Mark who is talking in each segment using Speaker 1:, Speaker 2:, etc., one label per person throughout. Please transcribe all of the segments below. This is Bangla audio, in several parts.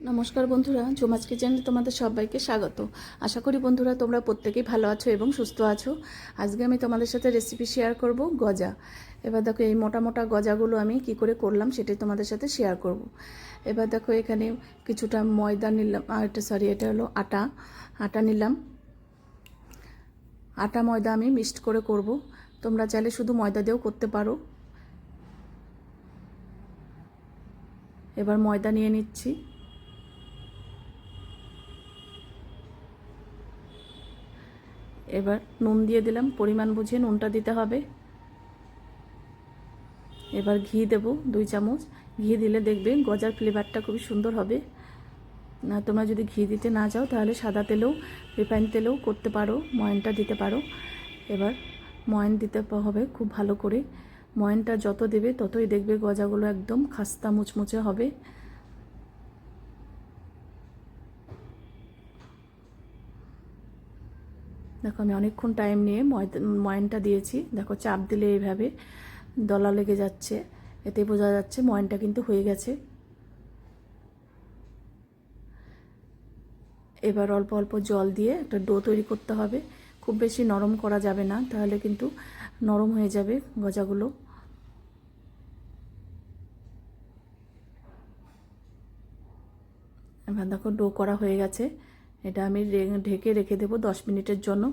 Speaker 1: নমস্কার বন্ধুরা, জোমাজ কিচেনে তোমাদের সবাইকে স্বাগত। আশা করি বন্ধুরা তোমরা প্রত্যেকেই ভালো আছো এবং সুস্থ আছো। আজকে আমি তোমাদের সাথে রেসিপি শেয়ার করব গজা। এবার দেখো এই মোটা মোটা গজাগুলো আমি কি করে করলাম সেটাই তোমাদের সাথে শেয়ার করব। এবার দেখো এখানে কিছুটা ময়দা নিলাম এটা সরি এটা হলো আটা। আটা নিলাম। আটা ময়দা আমি মিক্সড করে করব। তোমরা চাইলে শুধু ময়দা দিয়েও করতে পারো। এবার ময়দা নিয়ে নিচ্ছি। এবার নুন দিয়ে দিলাম, পরিমাণ বুঝে নুনটা দিতে হবে। এবার ঘি দেব দুই চামচ। ঘি দিলে দেখবে গজার ফ্লেভারটা খুবই সুন্দর হবে। না, তোমরা যদি ঘি দিতে না চাও তাহলে সাদা তেলেও, রিফাইন তেলেও করতে পারো, ময়নটা দিতে পারো। এবার ময়ন দিতে হবে খুব ভালো করে। ময়নটা যত দেবে ততই দেখবে গজাগুলো একদম খাস্তা মুচমুচে হবে। দেখো, আমি অনেকক্ষণ টাইম নিয়ে ময়নটা দিয়েছি। দেখো, চাপ দিলে এইভাবে দলা লেগে যাচ্ছে। এতে বোঝা যাচ্ছে ময়নটা কিন্তু হয়ে গেছে। এবার অল্প অল্প জল দিয়ে একটা ডো তৈরি করতে হবে। খুব বেশি নরম করা যাবে না, তাহলে কিন্তু নরম হয়ে যাবে গজাগুলো। এবার দেখো, ডো করা হয়ে গেছে। এটা আমি ঢেকে রেখে দেবো দশ মিনিটের জন্য।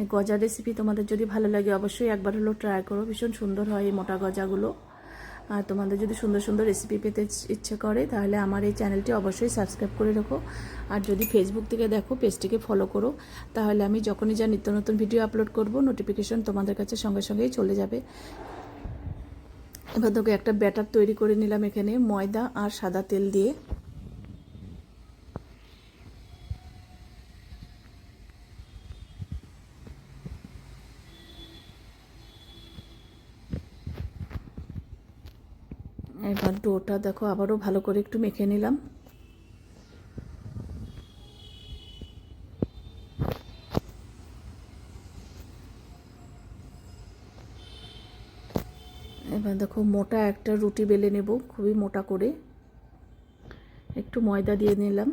Speaker 1: এই গজা রেসিপি তোমাদের যদি ভালো লাগে অবশ্যই একবার হলেও ট্রাই করো। ভীষণ সুন্দর হয় এই মোটা গজাগুলো। আর তোমাদের যদি সুন্দর সুন্দর রেসিপি পেতে ইচ্ছে করে, তাহলে আমার এই চ্যানেলটি অবশ্যই সাবস্ক্রাইব করে রাখো। আর যদি ফেসবুক থেকে দেখো পেজটিকে ফলো করো। তাহলে আমি যখনই যা নিত্য নতুন ভিডিও আপলোড করব নোটিফিকেশন তোমাদের কাছে সঙ্গে সঙ্গেই চলে যাবে। এবার দেখো একটা ব্যাটার তৈরি করে নিলাম এখানে, ময়দা আর সাদা তেল দিয়ে। এবার ডোটা দেখো আবারও ভালো করে একটু মেখে নিলাম। এবার দেখো মোটা একটা রুটি বেলে নেব খুবই মোটা করে। একটু ময়দা দিয়ে নিলাম।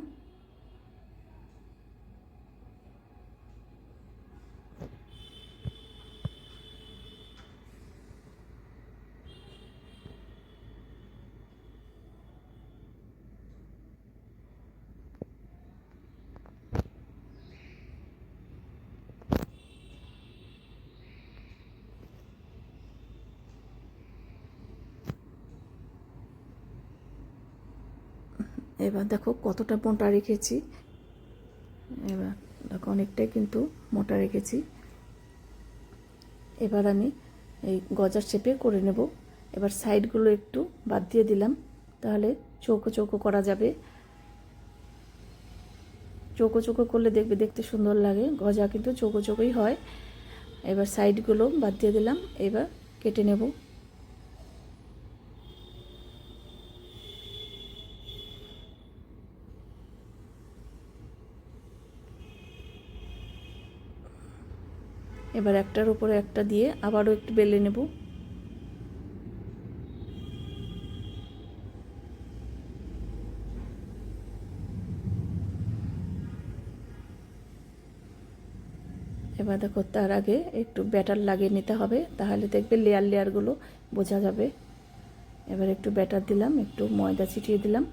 Speaker 1: এবার দেখো কতটা মোটা রেখেছি। এবার দেখো অনেকটাই কিন্তু মোটা রেখেছি। এবার আমি এই গজার শেপে করে নেব। এবার সাইডগুলো একটু বাদ দিয়ে দিলাম, তাহলে চৌকো চৌকো করা যাবে। চৌকো চৌকো করলে দেখবে দেখতে সুন্দর লাগে, গজা কিন্তু চৌকো চৌকোই হয়। এবার সাইডগুলো বাদ দিয়ে দিলাম, এবার কেটে নেব। এবার একটার উপরে একটা দিয়ে আবারও একটু বেলে নেব। এবার দেখো তার আগে একটু ব্যাটার লাগিয়ে নিতে হবে, তাহলে দেখবে লেয়ার লেয়ারগুলো বোঝা যাবে। এবার একটু ব্যাটার দিলাম, একটু ময়দা ছিটিয়ে দিলাম।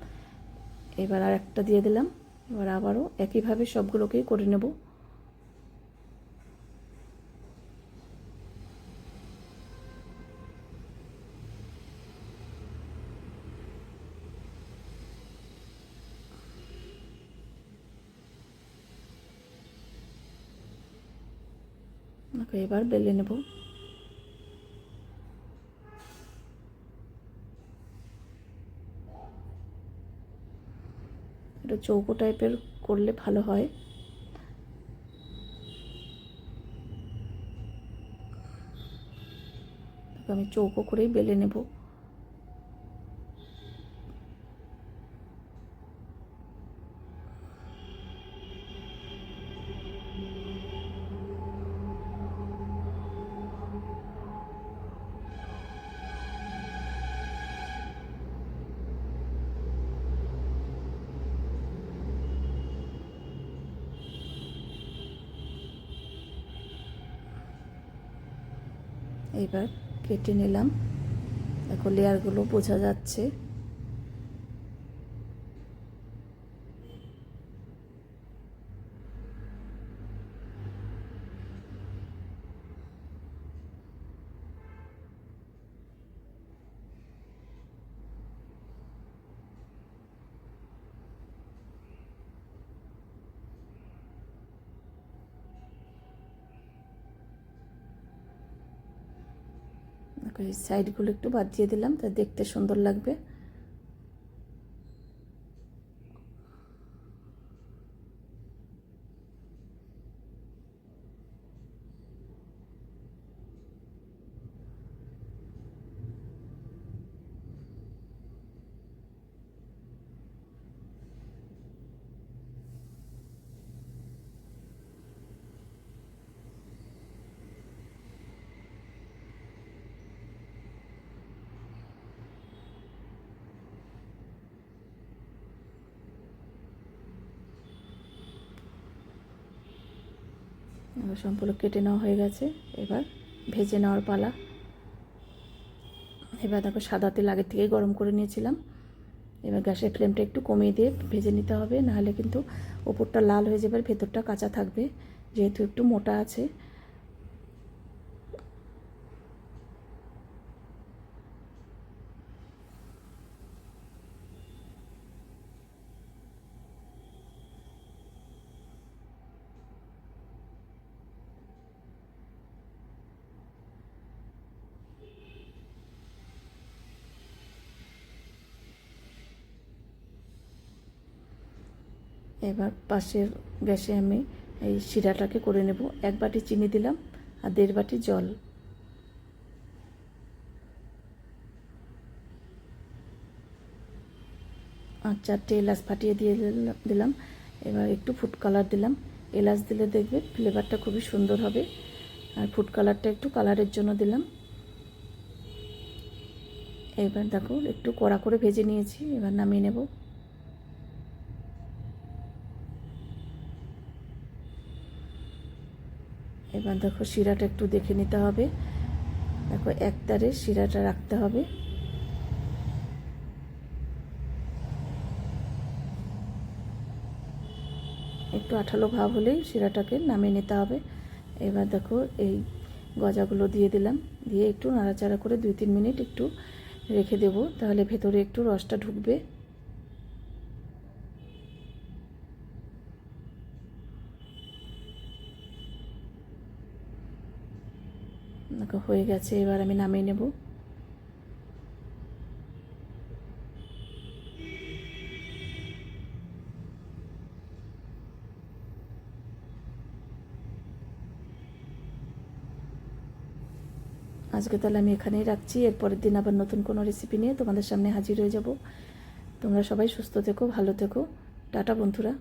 Speaker 1: এবার আর একটা দিয়ে দিলাম, এবার আবারও একইভাবে সবগুলোকেই করে নেব। ওকে, এবার বেলে নেব। এটা চৌকো টাইপের করলে ভালো হয়। আমি চৌকো করেই বেলে নেব। এইবার কেটে নিলাম। এখন লেয়ারগুলো বোঝা যাচ্ছে। সাইডগুলো একটু বাদ দিয়ে দিলাম তা দেখতে সুন্দর লাগবে। সম্পূর্ণ কেটে নেওয়া হয়ে গেছে। এবার ভেজে নেওয়ার পালা। এবার দেখো সাদা তেল আগের থেকেই গরম করে নিয়েছিলাম। এবার গ্যাসের ফ্লেমটা একটু কমিয়ে দিয়ে ভেজে নিতে হবে। নাহলে কিন্তু ওপরটা লাল হয়ে যাবে ভেতরটা কাঁচা থাকবে। যেহেতু একটু মোটা আছে এবার পাশের গ্যাসে আমি এই শিরাটাকে করে নেব। এক বাটি চিনি দিলাম আর দেড় বাটি জল। আর চারটে এলাচ ফাটিয়ে দিয়ে দিলাম- এবার একটু ফুড কালার দিলাম। এলাচ দিলে দেখবে ফ্লেভারটা খুবই সুন্দর হবে। আর ফুড কালারটা একটু কালারের জন্য দিলাম। এবার দেখো একটু কড়া করে ভেজে নিয়েছি। এবার নামিয়ে নেব। এবার দেখো শিরাটা একটু দেখে নিতে হবে। দেখো একতারে শিরাটা রাখতে হবে। একটু আঠালো ভাব হলেই শিরাটাকে নামিয়ে নিতে হবে। এবার দেখো এই গজাগুলো দিয়ে দিলাম। দিয়ে একটু নাড়াচাড়া করে দুই তিন মিনিট একটু রেখে দেব। তাহলে ভেতরে একটু রসটা ঢুকবে। দেখো হয়ে গেছে, এবার আমি নামিয়ে নেব। আজকে তাহলে আমি এখানেই রাখছি, এরপরের দিন আবার নতুন কোনো রেসিপি নিয়ে তোমাদের সামনে হাজির হয়ে যাব। তোমরা সবাই সুস্থ থেকো, ভালো থেকো। টাটা বন্ধুরা।